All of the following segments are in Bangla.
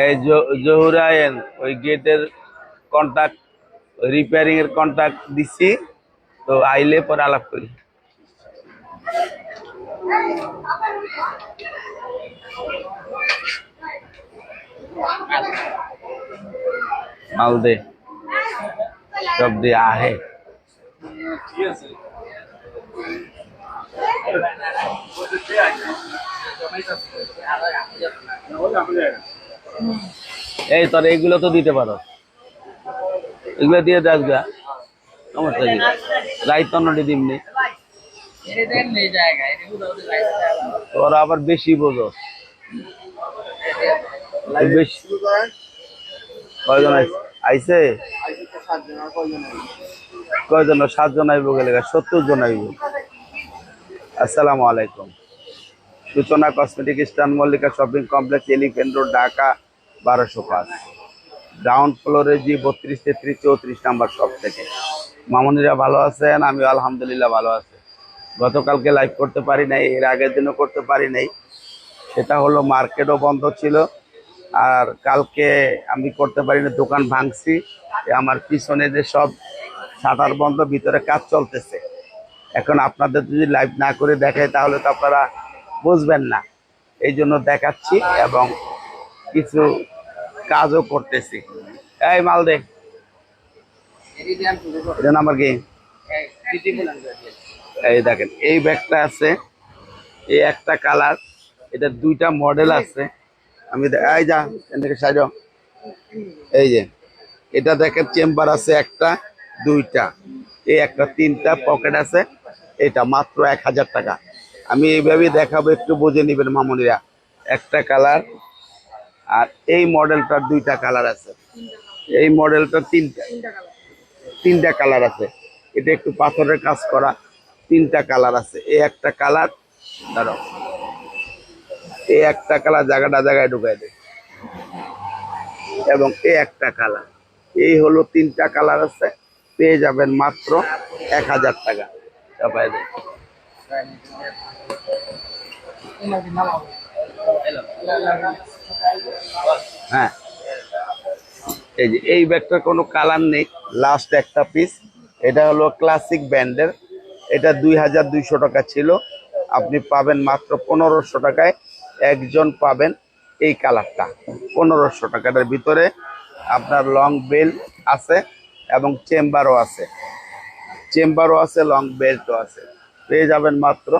এই জহুরায়ন ওই গেটের কন্টাক্ট রিপেয়ারিং এর কন্টাক্ট দিছি, তো আইলে পরে আলাপ করি। মাল দে সব দিয়ে আহে। এই তোর এইগুলো তো দিতে পারো। এগুলো দিয়ে দেখ গা। সমস্যা রাইত দিমনি তোরা আবার বেশি বোঝো। কয়জন আইছে কয়জন? সাতজন আইব গেলে সত্তর জন আইব। আসসালামু আলাইকুম। সূচনা কসমেটিক স্টান Mallika shopping complex, Elephant Road, Dhaka, বারোশো পাঁচ। গ্রাউন্ড ফ্লোরে জি বত্রিশ তেত্রিশ চৌত্রিশ নাম্বার শপ থেকে। মামুনিরা ভালো আছেন? আমি আলহামদুলিল্লাহ ভালো আছি। গতকালকে লাইভ করতে পারি নাই, এর আগের দিনও করতে পারি নাই। সেটা হলো মার্কেটও বন্ধ ছিল, আর কালকে আমি করতে পারি না দোকান ভাঙছি। আমার পিছনে যে সব শাটার বন্ধ, ভিতরে কাজ চলতেছে। এখন আপনাদের যদি লাইভ না করে দেখাই তাহলে তো আপনারা বুঝবেন না। এই জন্য দেখাচ্ছি এবং কিছু কাজও করতেছি। এই মাল দে নাম্বার কি? এই দেখেন, এই ব্যাগটা আছে, এই একটা কালার এটা দুইটা মডেল আছে। আমি এই যা থেকে সাইড এই যে, এটা দেখেন চেম্বার আছে একটা, দুইটা। এই একটা তিনটা পকেট আছে। এটা মাত্র এক হাজার টাকা। আমি এইভাবে দেখাবো, একটু বুঝে নিবেন মামুনিরা। একটা কালার, আর এই মডেলটার দুইটা কালার আছে। এই মডেলটা তিনটা তিনটা কালার আছে। এটা একটু পাথরের কাজ করা, তিনটা কালার আছে। এই একটা কালার, দাঁড়াও। এই একটা কালার জায়গাটা জায়গায় ঢুকাই দেয় এবং এই একটা কালার। এই হলো তিনটা কালার আছে, পেয়ে যাবেন মাত্র এক হাজার টাকা। চাপাই দেয় হ্যাঁ এই যে, এই ব্যাগটার কোনো কালার নেই। লাস্ট একটা পিস এটা হলো ক্লাসিক ব্র্যান্ডের এটা দুই হাজার দুইশো টাকা ছিল। আপনি পাবেন মাত্র পনেরোশো টাকায়। একজন পাবেন এই কালারটা। পনেরোশো টাকাটার ভিতরে আপনার লং বেল আছে এবং চেম্বারও আছে। চেম্বারও আছে লং বেল্টও আছে। পেয়ে যাবেন মাত্র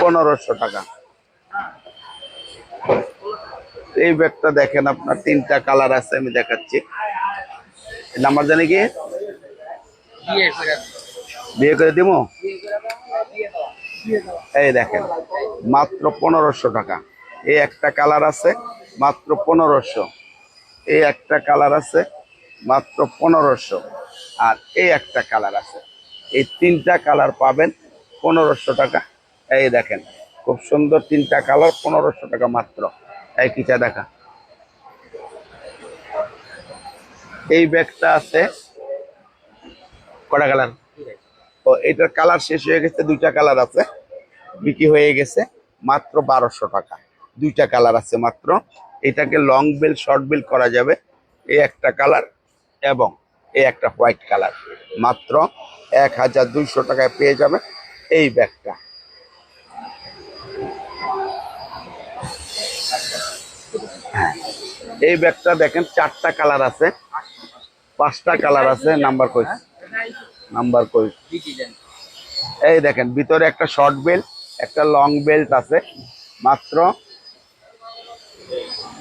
পনেরোশো টাকা। এই ব্যাগটা দেখেন আপনার তিনটা কালার আছে আমি দেখাচ্ছি। নাম্বার জানি কি? বিয়ে করে দিব। এই দেখেন মাত্র পনেরোশো টাকা। এই একটা কালার আছে মাত্র পনেরোশো। এই একটা কালার আছে মাত্র পনেরোশো। আর এই একটা কালার আছে। এই তিনটা কালার পাবেন পনেরোশো টাকা। এই দেখেন, খুব সুন্দর তিনটা কালার, পনেরোশো টাকা মাত্র। এই কিটা দেখা। এই ব্যাগটা আছে কটা কালার? ও এটার কালার শেষ হয়ে গেছে, দুইটা কালার আছে। বিক্রি হয়ে গেছে মাত্র বারোশো টাকা। দুইটা কালার আছে মাত্র। এটাকে লং বেল শর্ট বেল করা যাবে। এই একটা কালার। এবং এই একটা হোয়াইট কালার। মাত্র এক হাজার দুইশো টাকায় পেয়ে যাবে এই ব্যাগটা। হ্যাঁ এই ব্যাগটা দেখেন, চারটা কালার আছে, পাঁচটা কালার আছে, নাম্বার কই? নাম্বার কই? এই দেখেন, ভিতরে একটা শর্ট বেল্ট, একটা লং বেল্ট আছে, মাত্র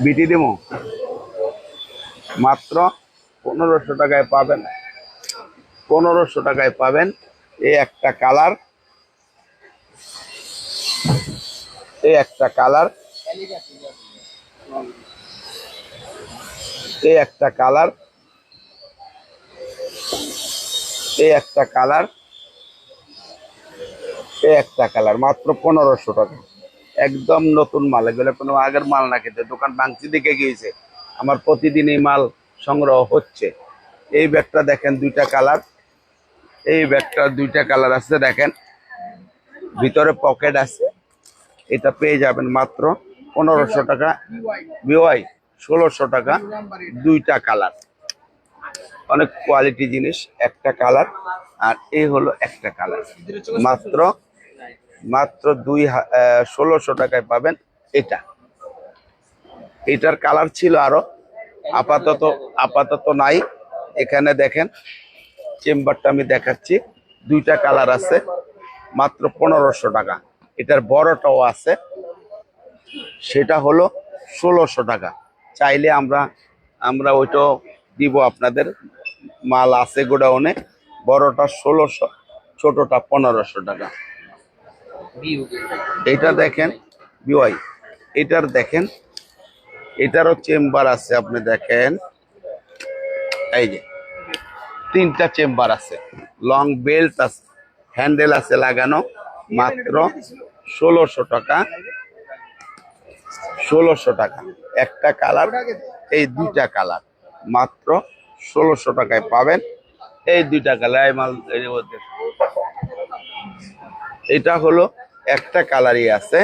বিটি দেবো মাত্র পনেরোশো টাকায় পাবেন। পনেরোশো টাকায় পাবেন এই একটা কালার। এই একটা কালার। এই একটা কালার। এই একটা কালার। এই একটা কালার, মাত্র পনেরোশো টাকা। একদম নতুন মাল, এগুলো কোনো আগের মাল না খেতে। দোকান ভাঙছি দিকে গিয়েছে। আমার প্রতিদিন এই মাল সংগ্রহ হচ্ছে। এই ব্যাগটা দেখেন দুইটা কালার। এই ব্যাগটা দুইটা কালার আছে, দেখেন। ভিতরে পকেট আছে। এটা পেয়ে যাবেন মাত্র পনেরোশো টাকা। বিওয়াই, ষোলোশো টাকা। দুইটা কালার। অনেক কোয়ালিটি জিনিস, একটা কালার। আর এই হলো একটা কালার। মাত্র মাত্র দুই ষোলোশো টাকায় পাবেন এটা। এটার কালার ছিল আরও আপাতত আপাতত নাই। এখানে দেখেন চেম্বারটা আমি দেখাচ্ছি। দুইটা কালার আছে মাত্র পনেরোশো টাকা। এটার বড়টাও আছে সেটা হলো ষোলোশো টাকা। চাইলে আমরা আমরা ওইটাও দিব আপনাদের। মাল আছে গোডাউনে বড়টা ষোলোশো ছোটটা পনেরোশো টাকা। এটা দেখেন বিওয়াই এটার দেখেন এটারও চেম্বার আছে, আপনি দেখেন। এই যে, তিনটা চেম্বার আছে। লং বেল্ট আছে হ্যান্ডেল আছে লাগানো, মাত্র ষোলোশো টাকা। ষোলোশো টাকা। একটা কালার, এই দুইটা কালার, মাত্র ষোলোশো টাকায় পাবেন। এই দুইটা কালার মাল এটা হলো একটা কালারই আছে,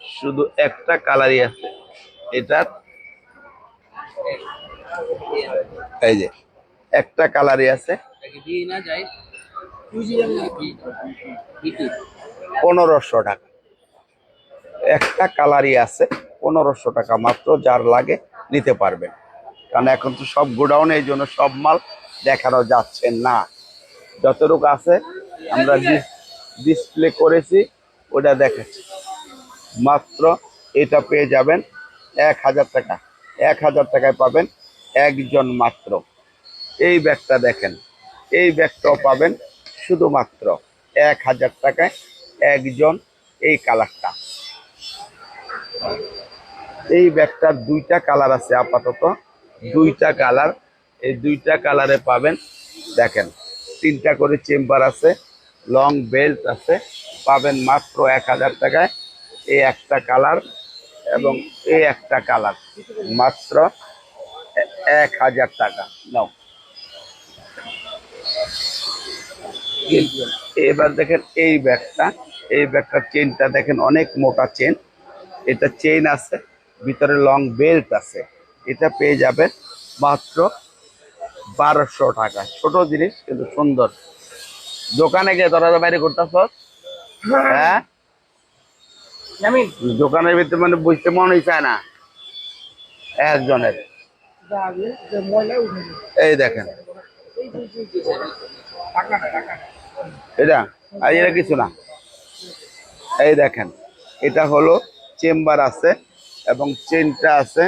শুধু একটা কালারই আছে। এটার এই যে একটা কালারই আছে। পনেরোশো টাকা। একটা কালারই আছে পনেরোশো টাকা মাত্র যার লাগে নিতে পারবেন। কারণ এখন তো সব গোডাউনে এই জন্য সব মাল দেখানো যাচ্ছে না। যতটুকু আছে আমরা ডিসপ্লে করেছি ওটা দেখাচ্ছি। মাত্র এটা পেয়ে যাবেন এক হাজার টাকা, এক হাজার টাকায় পাবেন একজন মাত্র। এই ব্যাগটা দেখেন, এই ব্যাগটাও পাবেন শুধুমাত্র এক হাজার টাকায় একজন এই কালারটা। এই ব্যাগটার দুইটা কালার আছে আপাতত, দুইটা কালার, এই দুইটা কালারে পাবেন, দেখেন, তিনটা করে চেম্বার আছে, লং বেল্ট আছে, পাবেন মাত্র এক হাজার টাকায়। এই একটা কালার এবং এই একটা কালার। মাত্র এক হাজার টাকা। নাও। এবার দেখেন এই ব্যাগটা। এই ব্যাগটার চেনটা দেখেন অনেক মোটা চেন। এটা চেন আছে, ভিতরে লং বেল্ট আছে। এটা পেয়ে যাবেন মাত্র বারোশো টাকা। ছোট জিনিস, কিন্তু সুন্দর। দোকানে গিয়ে দরজা বাইরে করতেছ? হ্যাঁ? দোকানের ভিতরে মানে বুঝতে মনে চায় না। একজনের। এই দেখেন। এটা? আর এটা কিছু না। এই দেখেন। এটা হলো চেম্বার আছে এবং চেনটা আছে।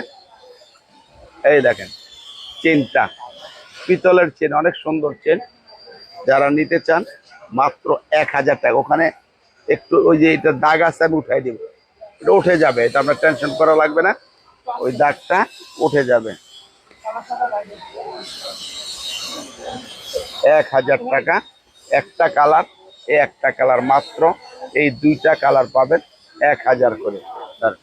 এই দেখেন। চেনটা। পিতলের চেন অনেক সুন্দর চেন। যারা নিতে চান মাত্র এক হাজার টাকা। ওখানে একটু ওই যে এটা দাগ আছে, আমি উঠাই দিব। এটা উঠে যাবে, এটা আপনার টেনশন করা লাগবে না। ওই দাগটা উঠে যাবে। এক হাজার টাকা, একটা কালার, এই একটা কালার মাত্র, এই দুইটা কালার পাবেন এক হাজার করে। তার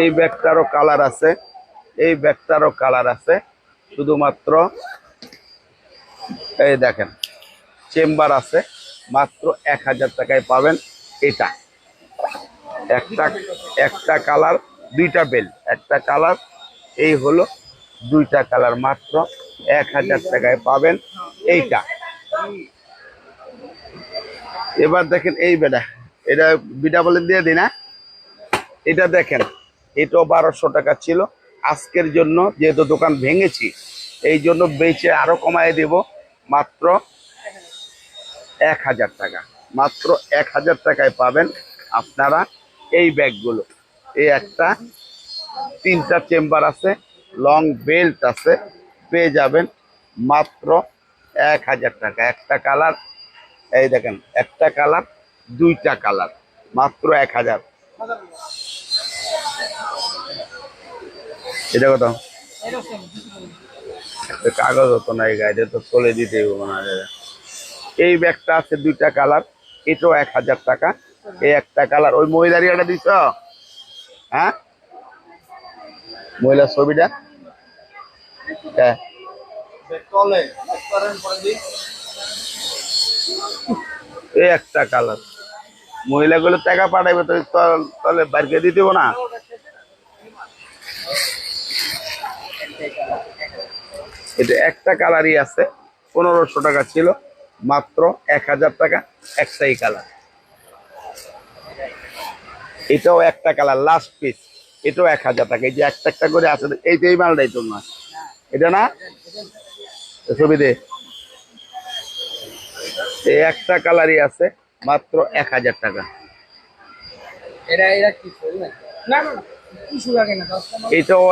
এই ব্যাগটারও কালার আছে, এই ব্যাগটারও কালার আছে, শুধুমাত্র এই দেখেন। চেম্বার আছে, মাত্র এক হাজার টাকায় পাবেন এটা। একটা একটা কালার, দুইটা বেল একটা কালার, এই হলো দুইটা কালার মাত্র এক হাজার টাকায় পাবেন এইটা। এবার দেখেন এই বেটা এটা বিটা বলে দিয়ে দিই না? এটা দেখেন, এটাও বারোশো টাকা ছিল। আজকের জন্য যেহেতু দোকান ভেঙেছি, এই জন্য বেচে আরও কমায় দেব। মাত্র এক হাজার টাকা। মাত্র এক হাজার টাকায় পাবেন আপনারা এই ব্যাগগুলো। এই একটা তিনটা চেম্বার আছে লং বেল্ট আছে পেয়ে যাবেন মাত্র এক হাজার টাকা। একটা কালার এই দেখেন একটা কালার দুইটা কালার মাত্র এক হাজার। এটা কত? কাগজ হতো না এই গাড়িতে তো চলে দিতে হবে হয়। এই ব্যাগটা আছে দুইটা কালার, এটাও এক হাজার টাকা। এই একটা কালার, ওই মহিলার এটা দিছ? হ্যাঁ? মহিলার ছবিটা? হ্যাঁ। এই একটা কালার। মহিলাগুলো টাকা পাঠাইবে, তো তলে বাইরকে দিয়ে দিব না? এটা একটা কালারই আছে, পনেরোশো টাকা ছিল। মাত্র এক হাজার টাকা একটাই কালার এটাও একটা কালার লাস্ট পিস এটাও এক হাজার টাকা। এই যে একটা একটা করে আছে এই যে এই মালটাই না। এটা না? ছবি দে। এই একটা কালারই আছে মাত্র এক হাজার টাকা। এটাও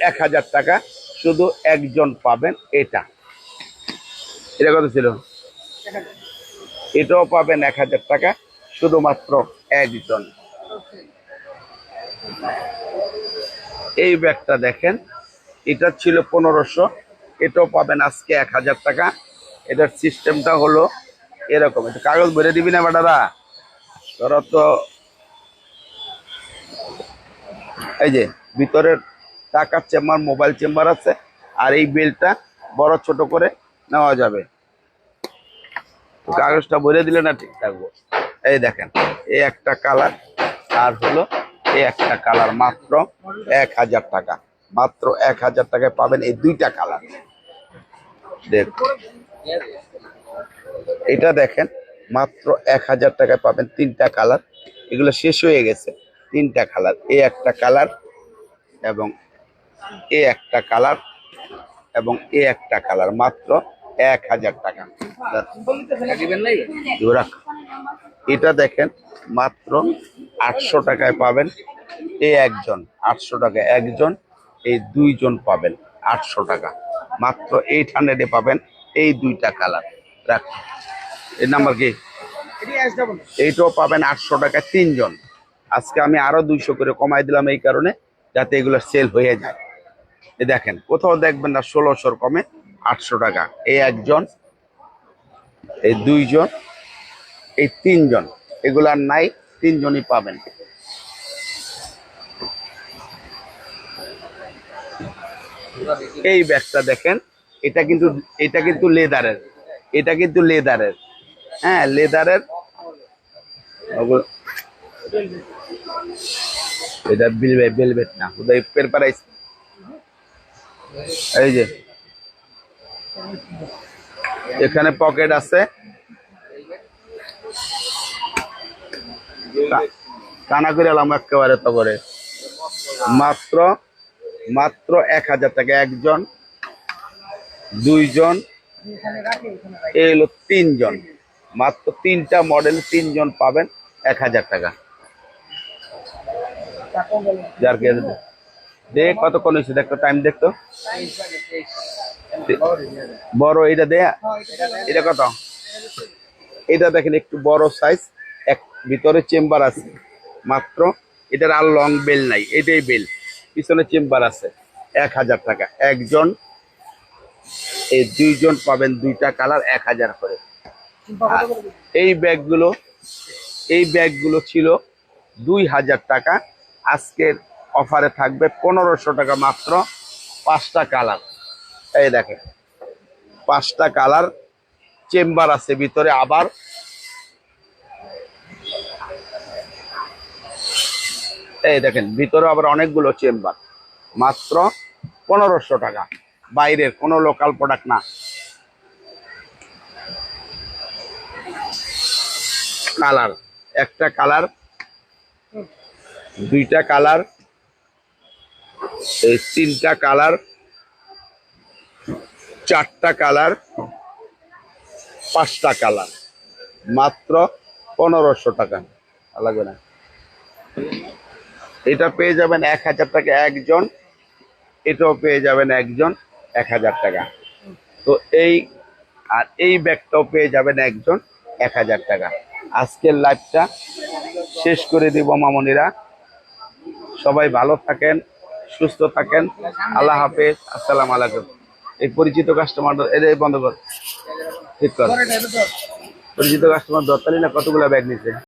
এক হাজার টাকা। শুধু একজন পাবেন এটা। এটা কত ছিল? এটাও পাবেন এক হাজার টাকা শুধুমাত্র একজন এই ব্যাগটা দেখেন এটা ছিল পনেরোশো এটাও পাবেন আজকে এক হাজার টাকা। এটার সিস্টেমটা হলো এরকম। এটা কাগজ ভরে দিবি না বেটারা? ধরো তো এই যে ভিতরের টাকার চেম্বার মোবাইল চেম্বার আছে আর এই বিলটা বড় ছোট করে নেওয়া যাবে। কাগজটা ভরে দিলে না ঠিক থাকব। এই দেখেন, এই একটা কালার আর হলো এই একটা কালার মাত্র এক হাজার টাকা। মাত্র এক হাজার টাকায় পাবেন এই দুইটা কালার। দেখ, এটা দেখেন, মাত্র এক হাজার টাকায় পাবেন তিনটা কালার। এগুলো শেষ হয়ে গেছে, তিনটা কালার। এই একটা কালার এবং এ একটা কালার এবং এ একটা কালার, মাত্র এক হাজার টাকা। এটা দেখেন, মাত্র আটশো টাকায় পাবেন এই একজন। আটশো টাকা একজন, এই দুইজন পাবেন আটশো টাকা। মাত্র এইট হান্ড্রেডে পাবেন এই দুইটা কালার রাখ। এই নাম্বার কি? এইটাও পাবেন আটশো টাকা তিনজন। আজকে আমি আরও দুইশো করে কমাই দিলাম এই কারণে যাতে এগুলো সেল হয়ে যায়। দেখেন, কোথাও দেখবেন না, ষোলোশোর কমে আটশো টাকা। এই একজন এই দুইজন, এই তিনজন এগুলার নাই, তিনজনই পাবেন। এই ব্যাগটা দেখেন, এটা কিন্তু এটা কিন্তু লেদারের, এটা কিন্তু লেদারের। হ্যাঁ লেদারের। এটা বিলবে বেলভেট না, ওদের পের প্রাইস এই যে। এখানে পকেট আছে। কানা করে এলাম একেবারে তো করে। মাত্র মাত্র এক হাজার টাকা। একজন, দুইজন এই হলো তিনজন। মাত্র তিনটা মডেল তিনজন পাবেন এক হাজার টাকা। যার কে দে কতক্ষণ হয়েছে? দেখতো টাইম দেখতো বড় এটা দেয়া? এটা কত? এটা দেখেন একটু বড় সাইজ এক ভিতরে চেম্বার আছে, মাত্র। এটার আর লং বেল নাই, এটাই বেল পিছনে চেম্বার আছে, এক হাজার টাকা। একজন, এই দুইজন পাবেন দুইটা কালার এক হাজার করে। এই ব্যাগগুলো এই ব্যাগগুলো ছিল দুই হাজার টাকা। আজকের অফারে থাকবে পনেরোশো টাকা মাত্র, পাঁচটা কালার এই দেখেন, পাঁচটা কালার চেম্বার আছে ভিতরে আবার। এই দেখেন ভিতরে আবার অনেকগুলো চেম্বার, মাত্র পনেরোশো টাকা। বাইরের কোনো লোকাল প্রোডাক্ট না। কালার, একটা কালার, দুইটা কালার, এই তিনটা কালার চারটা কালার, পাঁচটা কালার। মাত্র পনেরোশো টাকা। লাগবে না। এটা পেয়ে যাবেন এক হাজার টাকা একজন। এটাও পেয়ে যাবেন একজন এক হাজার টাকা। তো এই, আর এই ব্যাগটাও পেয়ে যাবেন একজন এক হাজার টাকা। আজকের লাইভটা শেষ করে দিব মামনিরা। সবাই ভালো থাকেন, সুস্থ থাকেন। আল্লাহ হাফেজ। আসসালাম আলাইকুম। এই পরিচিত কাস্টমার এদের বন্ধ কর। ঠিক কর। পরিচিত কাস্টমার দরতালি না কতগুলো ব্যাগ নিছে?